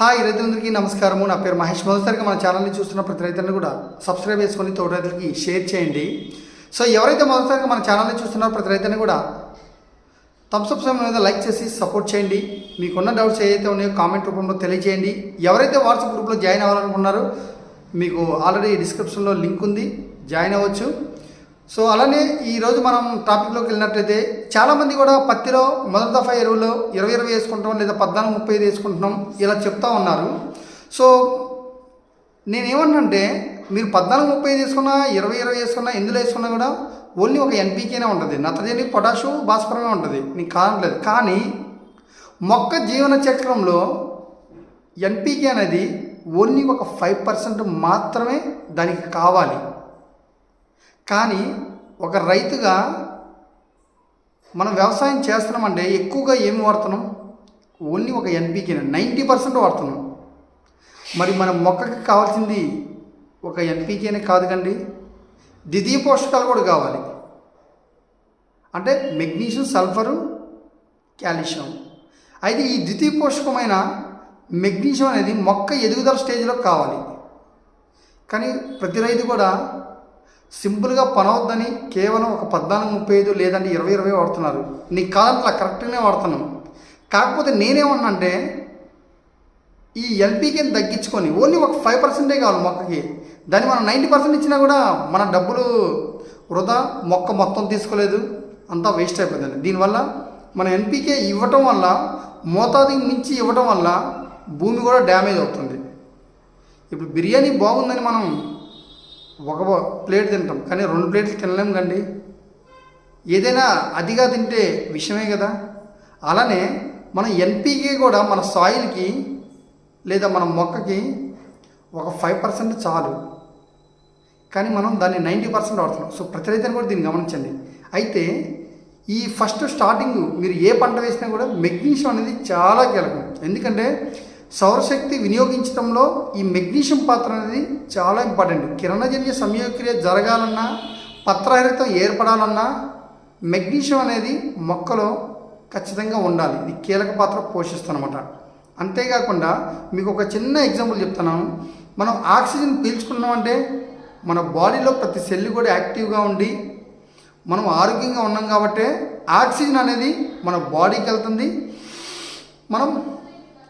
Hi రైతులందరికీ నమస్కారము. నా పేరు మహేష్ మొదటిసారిగా మన ఛానల్ని చూస్తున్న ప్రతి రైతులను కూడా సబ్స్క్రైబ్ చేసుకొని తోటి రైతులకి షేర్ చేయండి. సో ఎవరైతే మొదటిసారిగా మన ఛానల్ని చూస్తున్నారో ప్రతి రైతుని కూడా థమ్స్అప్ సమయం మీద లైక్ చేసి సపోర్ట్ చేయండి. మీకున్న డౌట్స్ ఏదైతే ఉన్నాయో కామెంట్ రూపంలో తెలియజేయండి. ఎవరైతే వాట్సాప్ గ్రూప్లో జాయిన్ అవ్వాలనుకున్నారో మీకు ఆల్రెడీ డిస్క్రిప్షన్లో లింక్ ఉంది. జాయిన్ అవ్వచ్చు. సో అలానే ఈరోజు మనం టాపిక్లోకి వెళ్ళినట్లయితే చాలామంది కూడా పత్తిలో మొదటి దఫా ఎరువులు ఇరవై ఇరవై వేసుకుంటాం లేదా పద్నాలుగు ముప్పై ఐదు వేసుకుంటున్నాం ఇలా చెప్తా ఉన్నారు. సో నేనేమన్నంటే మీరు పద్నాలుగు ముప్పై ఐదు వేసుకున్నా ఇరవై ఇరవై వేసుకున్నా ఎందులో వేసుకున్నా కూడా ఓన్లీ ఒక ఎన్పీకేనే ఉంటుంది. నత్రజని పొటాషు భాస్వరమే ఉంటుంది. నీకు కానట్లేదు కానీ మొక్క జీవన చక్రంలో ఎన్పీకే అనేది ఓన్లీ ఒక ఫైవ్ పర్సెంట్ మాత్రమే దానికి కావాలి. కానీ ఒక రైతుగా మనం వ్యవసాయం చేస్తున్నామంటే ఎక్కువగా ఏమి వాడుతున్నాం? ఓన్లీ ఒక ఎన్పికే నైంటీ పర్సెంట్ వాడుతున్నాం. మరి మన మొక్కకి కావాల్సింది ఒక ఎన్పికేనే కాదు కండి ద్వితీయ పోషకాలు కూడా కావాలి. అంటే మెగ్నీషియం సల్ఫరు కాల్షియం. అయితే ఈ ద్వితీయ పోషకమైన మెగ్నీషియం అనేది మొక్క ఎదుగుదల స్టేజ్లో కావాలి. కానీ ప్రతి రైతు కూడా సింపుల్గా పనవద్దని కేవలం ఒక పద్నాలుగు ముప్పై ఐదు లేదంటే ఇరవై ఇరవై వాడుతున్నారు. నీ కాలంలో కరెక్ట్గానే వాడుతున్నాం కాకపోతే నేనేమన్నాంటే ఈ ఎల్పీకేని తగ్గించుకొని ఓన్లీ ఒక ఫైవ్ పర్సెంటే కావాలి మొక్కకి. దాన్ని మనం నైంటీ పర్సెంట్ ఇచ్చినా కూడా మన డబ్బులు వృధా మొక్క మొత్తం తీసుకోలేదు అంతా వేస్ట్ అయిపోతుంది. దీనివల్ల మన ఎన్పీకే ఇవ్వటం వల్ల మోతాదుకి మించి ఇవ్వటం వల్ల భూమి కూడా డ్యామేజ్ అవుతుంది. ఇప్పుడు బిర్యానీ బాగుందని మనం ఒక ప్లేట్ తింటాం. కానీ రెండు ప్లేట్లు తినలేం కండి. ఏదైనా అదిగా తింటే విషయమే కదా. అలానే మన ఎన్పీకే కూడా మన సాయిల్కి లేదా మన మొక్కకి ఒక ఫైవ్ పర్సెంట్ చాలు. కానీ మనం దాన్ని నైంటీ పర్సెంట్ వాడుతున్నాం. సో ప్రతి రైతుని కూడా దీన్ని గమనించండి. అయితే ఈ ఫస్ట్ స్టార్టింగ్ మీరు ఏ పంట వేసినా కూడా మెగ్నీషియం అనేది చాలా కీలకం. ఎందుకంటే సౌరశక్తి వినియోగించడంలో ఈ మెగ్నీషియం పాత్ర అనేది చాలా ఇంపార్టెంట్. కిరణజన్య సంయోగక్రియ జరగాలన్నా పత్రహరితం ఏర్పడాలన్నా మెగ్నీషియం అనేది మొక్కలో ఖచ్చితంగా ఉండాలి. ఇది కీలక పాత్ర పోషిస్తుందన్నమాట. అంతేకాకుండా మీకు ఒక చిన్న ఎగ్జాంపుల్ చెప్తున్నాను. మనం ఆక్సిజన్ పీల్చుకున్నామంటే మన బాడీలో ప్రతి సెల్ కూడా యాక్టివ్గా ఉండి మనం ఆరోగ్యంగా ఉన్నాం కాబట్టి ఆక్సిజన్ అనేది మన బాడీకి వెళ్తుంది. మనం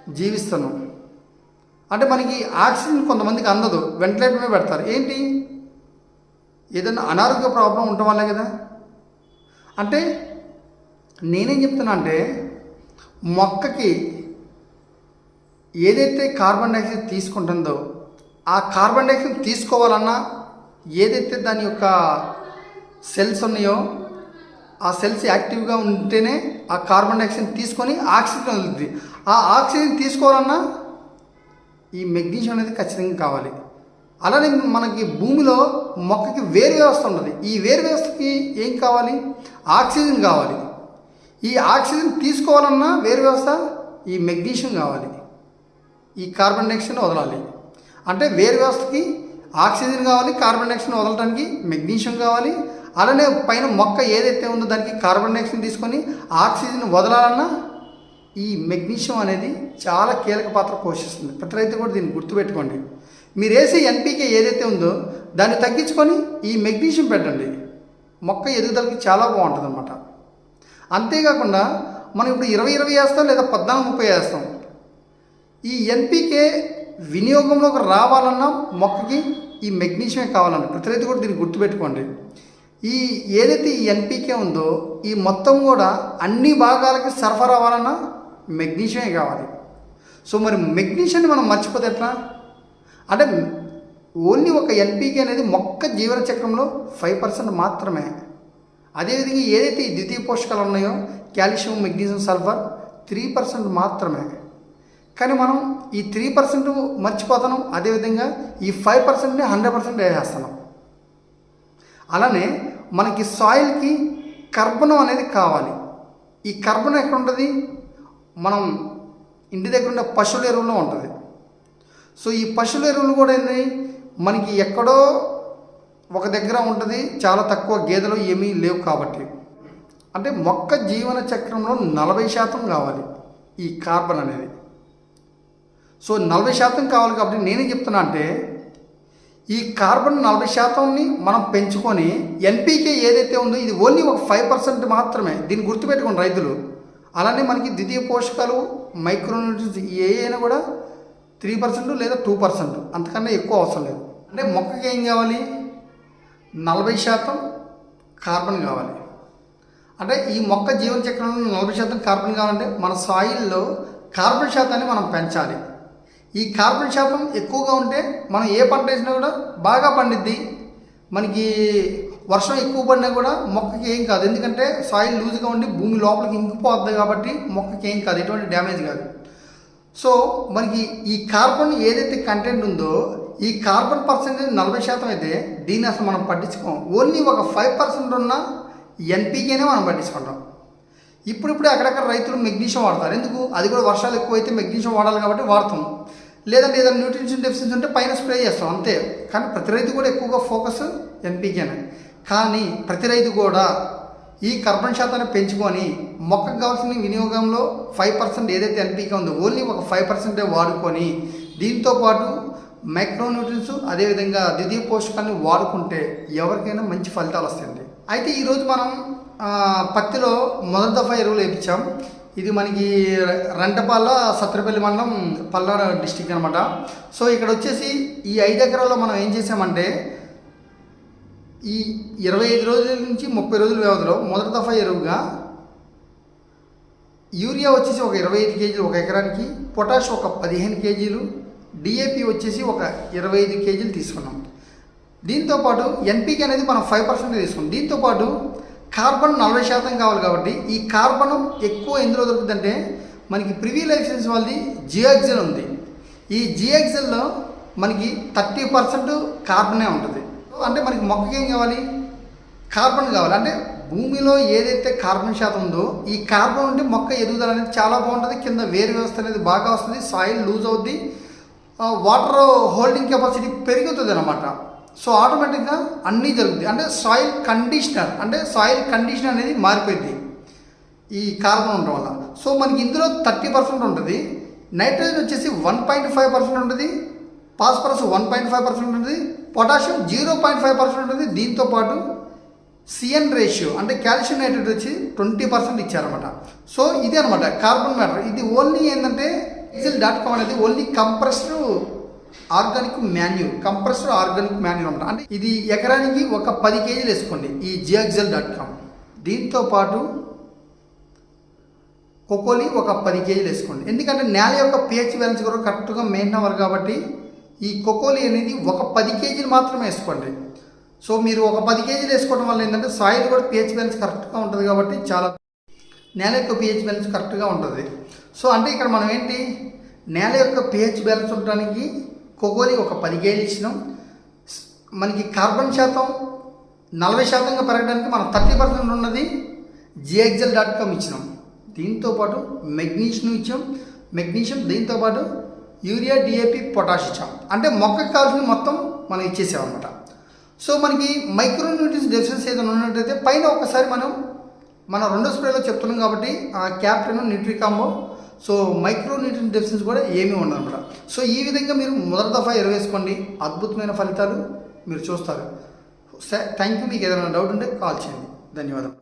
జీవిస్తున్నాం అంటే మనకి ఆక్సిజన్ కొంతమందికి అందదు వెంటిలేటర్ మీద పెడతారు. ఏంటి? ఏదైనా అనారోగ్య ప్రాబ్లం ఉండటం వల్లే కదా. అంటే నేనేం చెప్తున్నా అంటే మొక్కకి ఏదైతే కార్బన్ డైఆక్సైడ్ తీసుకుంటుందో ఆ కార్బన్ డైఆక్సైడ్ తీసుకోవాలన్నా ఏదైతే దాని యొక్క సెల్స్ ఉన్నాయో ఆ సెల్స్ యాక్టివ్గా ఉంటేనే ఆ కార్బన్ డైఆక్సైడ్ తీసుకొని ఆక్సిజన్ వదులుతుంది ఆ ఆక్సిజన్ తీసుకోవాలన్నా ఈ మెగ్నీషియం అనేది ఖచ్చితంగా కావాలి. అలానే మనకి భూమిలో మొక్కకి వేరు వ్యవస్థ ఉండదు ఈ వేరు వ్యవస్థకి ఏం కావాలి? ఆక్సిజన్ కావాలి. ఈ ఆక్సిజన్ తీసుకోవాలన్నా వేరు వ్యవస్థ ఈ మెగ్నీషియం కావాలి. ఈ కార్బన్ డైఆక్సైడ్ వదలాలి. అంటే వేరు వ్యవస్థకి ఆక్సిజన్ కావాలి కార్బన్ డైఆక్సైడ్ వదలడానికి మెగ్నీషియం కావాలి అలానే పైన మొక్క ఏదైతే ఉందో దానికి కార్బన్ డైఆక్సైడ్ తీసుకొని ఆక్సిజన్ వదలాలన్నా ఈ మెగ్నీషియం అనేది చాలా కీలక పాత్ర పోషిస్తుంది. ప్రతి రైతు కూడా దీన్ని గుర్తుపెట్టుకోండి. మీరు వేసే ఎన్పీకే ఏదైతే ఉందో దాన్ని తగ్గించుకొని ఈ మెగ్నీషియం పెట్టండి. మొక్క ఎదుగుదలకి చాలా బాగుంటుంది అనమాట అంతేకాకుండా మనం ఇప్పుడు ఇరవై ఇరవై వేస్తాం లేదా పద్నాలుగు ముప్పై వేస్తాం. ఈ ఎన్పీకే వినియోగంలోకి రావాలన్నా మొక్కకి ఈ మెగ్నీషియమే కావాలన్నా ప్రతి రైతు కూడా దీన్ని గుర్తుపెట్టుకోండి. ఈ ఏదైతే ఈ ఎన్పికే ఉందో ఈ మొత్తం కూడా అన్ని భాగాలకి సరఫరా అవ్వాలన్నా మెగ్నీషియమే కావాలి. సో మరి మెగ్నీషియాన్ని మనం మర్చిపోతే ఎట్లా? అంటే ఓన్లీ ఒక ఎన్పికే అనేది మొక్క జీవన చక్రంలో ఫైవ్ పర్సెంట్ మాత్రమే. అదేవిధంగా ఏదైతే ఈ ద్వితీయ పోషకాలు ఉన్నాయో calcium magnesium sulphur three percent మాత్రమే. కానీ మనం ఈ త్రీ పర్సెంట్ మర్చిపోతున్నాం. అదేవిధంగా ఈ ఫైవ్ పర్సెంట్ని హండ్రెడ్ పర్సెంట్ వేసేస్తున్నాం. అలానే మనకి సాయిల్కి కర్బనం అనేది కావాలి. ఈ కర్బనం ఎక్కడ ఉంటుంది? మనం ఇంటి దగ్గర ఉండే పశువుల ఎరువులో ఉంటుంది. సో ఈ పశువుల ఎరువులు కూడా ఏంటి మనకి ఎక్కడో ఒక దగ్గర ఉంటుంది. చాలా తక్కువ గేదెలు ఏమీ లేవు కాబట్టి. అంటే మొక్క జీవన చక్రంలో నలభై శాతం కావాలి ఈ కార్బన్ అనేది. సో నలభై శాతం కావాలి కాబట్టి నేనేం చెప్తున్నా అంటే ఈ కార్బన్ నలభై శాతంని మనం పెంచుకొని ఎన్పీకే ఏదైతే ఉందో ఇది ఓన్లీ ఒక ఫైవ్ పర్సెంట్ మాత్రమే. దీన్ని గుర్తుపెట్టుకోండి రైతులు. అలానే మనకి ద్వితీయ పోషకాలు మైక్రోన్యూట్రిన్స్ ఏ అయినా కూడా త్రీ పర్సెంట్ లేదా టూ పర్సెంట్. అంతకన్నా ఎక్కువ అవసరం లేదు. అంటే మొక్కకి ఏం కావాలి? నలభై శాతం కార్బన్ కావాలి. అంటే ఈ మొక్క జీవన చక్రంలో నలభై శాతం కార్బన్ కావాలంటే మన సాయిల్లో కార్బన్ శాతాన్ని మనం పెంచాలి. ఈ కార్బన్ శాతం ఎక్కువగా ఉంటే మనం ఏ పంట వేసినా కూడా బాగా పండిద్ది. మనకి వర్షం ఎక్కువ పడినా కూడా మొక్కకి ఏం కాదు. ఎందుకంటే సాయిల్ లూజ్గా ఉండి భూమి లోపలికి ఇంకిపోద్ది కాబట్టి మొక్కకి ఏం కాదు. ఎటువంటి డ్యామేజ్ కాదు. సో మనకి ఈ కార్బన్ ఏదైతే కంటెంట్ ఉందో ఈ కార్బన్ పర్సెంటేజ్ నలభై శాతం అయితే దీన్ని అసలు మనం పట్టించుకోం. ఓన్లీ ఒక ఫైవ్ పర్సెంట్ ఉన్న ఎన్పీకేనే మనం పట్టించుకుంటాం. ఇప్పుడిప్పుడే అక్కడక్కడ రైతులు మెగ్నీషియం వాడతారు. ఎందుకు? అది కూడా వర్షాలు ఎక్కువైతే మెగ్నీషియం వాడాలి కాబట్టి వాడతాం. లేదంటే ఏదైనా న్యూట్రిషన్ డెఫిషియన్సీ ఉంటే పైన స్ప్రే చేస్తాం అంతే. కానీ ప్రతి రైతు కూడా ఎక్కువగా ఫోకస్ ఎన్పీకేనే కానీ ప్రతి రైతు కూడా ఈ కార్బన్ శాతాన్ని పెంచుకొని మొక్కకు కావాల్సిన వినియోగంలో ఫైవ్ పర్సెంట్ ఏదైతే ఎన్పీకే ఉందో ఓన్లీ ఒక ఫైవ్ పర్సెంటే వాడుకొని దీంతో పాటు మైక్రోన్యూట్రియన్స్ అదేవిధంగా ద్వితీయ పోషకాన్ని వాడుకుంటే ఎవరికైనా మంచి ఫలితాలు వస్తాయండి. అయితే ఈరోజు మనం పత్తిలో మొదటి దఫా ఎరువులు వేయించాం. ఇది మనకి రెంటపాల సత్రపల్లి మండలం పల్నాడు డిస్టిక్ అనమాట సో ఇక్కడ వచ్చేసి ఈ ఐదు ఎకరాల్లో మనం ఏం చేసామంటే ఈ ఇరవై ఐదు రోజుల నుంచి ముప్పై రోజుల వ్యవధిలో మొదటి దఫా ఎరువుగా యూరియా వచ్చేసి ఒక ఇరవై ఐదు కేజీలు ఒక ఎకరానికి పొటాష్ ఒక పదిహేను కేజీలు డిఏపి వచ్చేసి ఒక ఇరవై ఐదు కేజీలు తీసుకున్నాం. దీంతోపాటు ఎన్పికే అనేది మనం ఫైవ్ పర్సెంట్ తీసుకున్నాం. దీంతోపాటు కార్బన్ నలభై శాతం కావాలి కాబట్టి ఈ కార్బన్ ఎక్కువ ఎందులో దొరుకుతుందంటే మనకి ప్రివీ లైసెన్స్ వాళ్ళది జియాక్సెల్ ఉంది. ఈ జియాక్సెల్లో మనకి థర్టీ పర్సెంట్ కార్బనే ఉంటుంది. అంటే మనకి మొక్కకి ఏం కావాలి? కార్బన్ కావాలి. అంటే భూమిలో ఏదైతే కార్బన్ శాతం ఉందో ఈ కార్బన్ ఉంటే మొక్క ఎదుగుదల అనేది చాలా బాగుంటుంది. కింద వేరు వ్యవస్థ అనేది బాగా వస్తుంది. సాయిల్ లూజ్ అవుద్ది. వాటర్ హోల్డింగ్ కెపాసిటీ పెరుగుతుంది అనమాట సో ఆటోమేటిక్గా అన్నీ జరుగుతాయి. అంటే సాయిల్ కండిషనర్ అంటే సాయిల్ కండిషన్ అనేది మారిపోయింది ఈ కార్బన్ ఉండడం వల్ల. సో మనకి ఇందులో థర్టీ పర్సెంట్ ఉంటుంది. నైట్రోజన్ వచ్చేసి వన్ పాయింట్ ఫైవ్ పర్సెంట్ ఉంటుంది. Phosphorus one point five percent ఉంటుంది. Potassium zero point five percent ఉంటుంది. దీంతో పాటు సిఎన్ రేషియో అంటే కాల్షియం నైట్రేట్ వచ్చి ట్వంటీ పర్సెంట్ ఇచ్చారనమాట సో ఇదే అనమాట కార్బన్ మ్యాటర్ ఇది ఓన్లీ ఏంటంటే ఎక్సెల్ డాట్ కామ్ అనేది only compressed organic manure compressed organic manure అనమాట అంటే ఇది ఎకరానికి ఒక పది కేజీలు వేసుకోండి ఈ జియాక్సెల్ డాట్ కామ్. దీంతో పాటు కొకోలి ఒక పది కేజీలు వేసుకోండి. ఎందుకంటే నేల యొక్క పిహెచ్ బ్యాలెన్స్ కూడా కరెక్ట్గా మెయింటైన్ కాబట్టి ఈ కొకోలి అనేది ఒక పది కేజీలు మాత్రమే వేసుకోండి. సో మీరు ఒక పది కేజీలు వేసుకోవడం వల్ల ఏంటంటే సాయిల్ కూడా పిహెచ్ బ్యాలెన్స్ కరెక్ట్గా ఉంటుంది కాబట్టి చాలా నేల యొక్క పిహెచ్ బ్యాలెన్స్ కరెక్ట్గా ఉంటుంది. సో అంటే ఇక్కడ మనం ఏంటి? నేల యొక్క పిహెచ్ బ్యాలెన్స్ ఉండడానికి కొకోలి ఒక పది ఇచ్చినాం. మనకి కార్బన్ శాతం నలభై శాతంగా పెరగడానికి మనం థర్టీ పర్సెంట్ ఉన్నది జిఎక్జెల్ డాట్ కామ్ ఇచ్చినాం. దీంతోపాటు మెగ్నీషియం ఇచ్చాం. మెగ్నీషియం దీంతోపాటు యూరియా డిఏపి పొటాష్ ఇచ్చాం. అంటే మొక్కకు కావాల్సిన మొత్తం మనం ఇచ్చేసామన్నమాట. సో మనకి మైక్రోన్యూట్రిన్స్ డెఫిషియన్సీ ఏదైనా ఉన్నట్టయితే పైన ఒకసారి మనం మన రెండో స్ప్రేలో చెప్తున్నాం కాబట్టి ఆ captain Nutricombo so micro nutrient deficiency కూడా ఏమీ ఉండదన్నమాట సో ఈ విధంగా మీరు మొదటి దఫా ఎరవేసుకోండి. అద్భుతమైన ఫలితాలు మీరు చూస్తారు. థ్యాంక్ యూ మీకు ఏదైనా డౌట్ ఉంటే కాల్ చేయండి. ధన్యవాదాలు